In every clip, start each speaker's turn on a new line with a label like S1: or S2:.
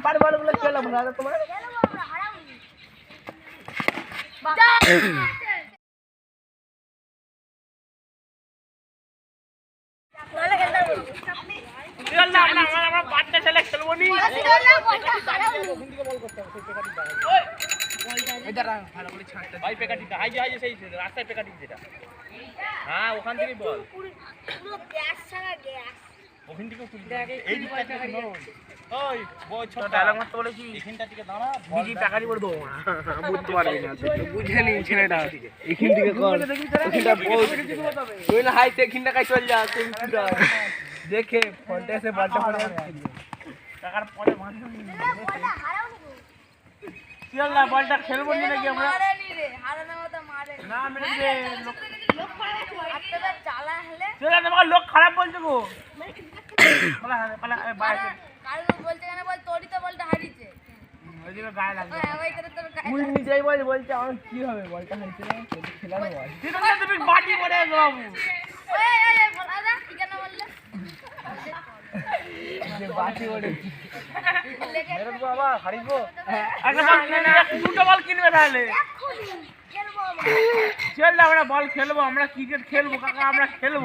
S1: ক্যাম্পার বলগুলো খেলো না তোমার আমরা আমরা আমরা ছেলে খেলব নি সেই রাস্তায় পেকাটি যেটা হ্যাঁ ওখান থেকেই বল ওখান থেকেও তুলতে এই দিকটা থেকে নরম ওই বই ছোট ডায়লগ মারতে বলেছি এখানটা থেকে দাঁড়া বিজি টাকারি করে দেবো বুঝতে পারবি না। বুঝে নি ছেলেটা। এখান থেকে কর। ওখানটা বল। তুই না হাই এখানটা কাই চল যা তুই দেখে ফন্টে এসে বলটা পড়ে টাকার পরে মাথা চল না বলটা খেলব নি নাকি আমরা? না মেরে দে লোক চল না লোক খারাপ বলছো গো চল। বলছে দুটো বল কিনবে তাহলে চল আমরা বল খেলব আমরা ক্রিকেট খেলব কাকা আমরা খেলব।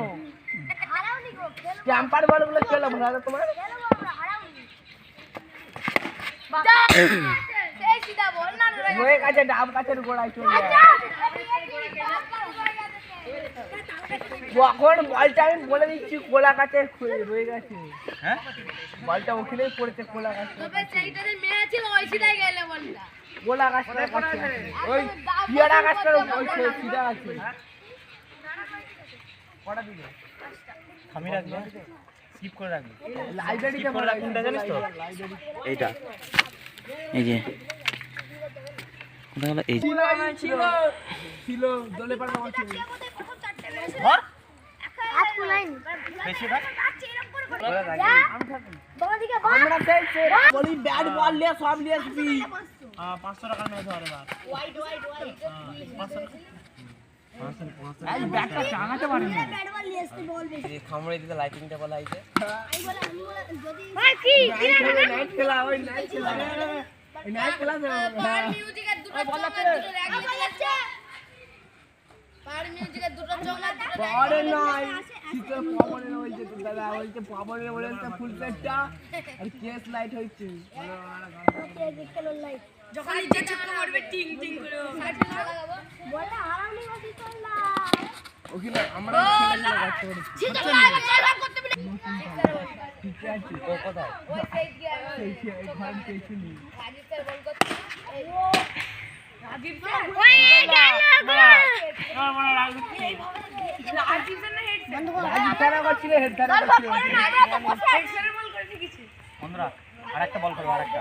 S1: ক্যাম্পার বলগুলো খেলব না তোমার। ওই কাছে ডাব কাছের গোড়ায় চলে এখন বলটা আমি বলে দিচ্ছি কোলা কাছে খুলে রয়ে গেছে। হ্যাঁ? বলটা ওখানেই পড়েছে কোলা কাছে কোলা। ওই পিয়ারা গাছটার ওই সিধা আছে। কটা দিবে খামি রাখবে স্কিপ করে রাখবি। লাইব্রেরিতে করে রাখবি জানিস তো?
S2: এইটা। এই যে। কোনটা হলো? এই
S1: ছিল ছিল ছিল দলে পাড়া আমার ছিল। বেশি ভাগ আমরা সেই সে বলি। ব্যাট হ্যাঁ এই নাইট খেলা ওই নাইট খেলা। নাইট খেলা হ্যাঁ। দাদা বলছে ফুল প্লেটটা আর কেস লাইট
S3: যখন যে চুপ করবে টিং টিং করে
S1: ওখানে আমরা খেলে গেলে গাছ করে ঠিক আছে ও সেই নি রাজীব তারা করছিল হেড তারা করছিল
S3: বল করেছে কিছু
S2: বন্ধুরা আরেকটা বল করব আরেকটা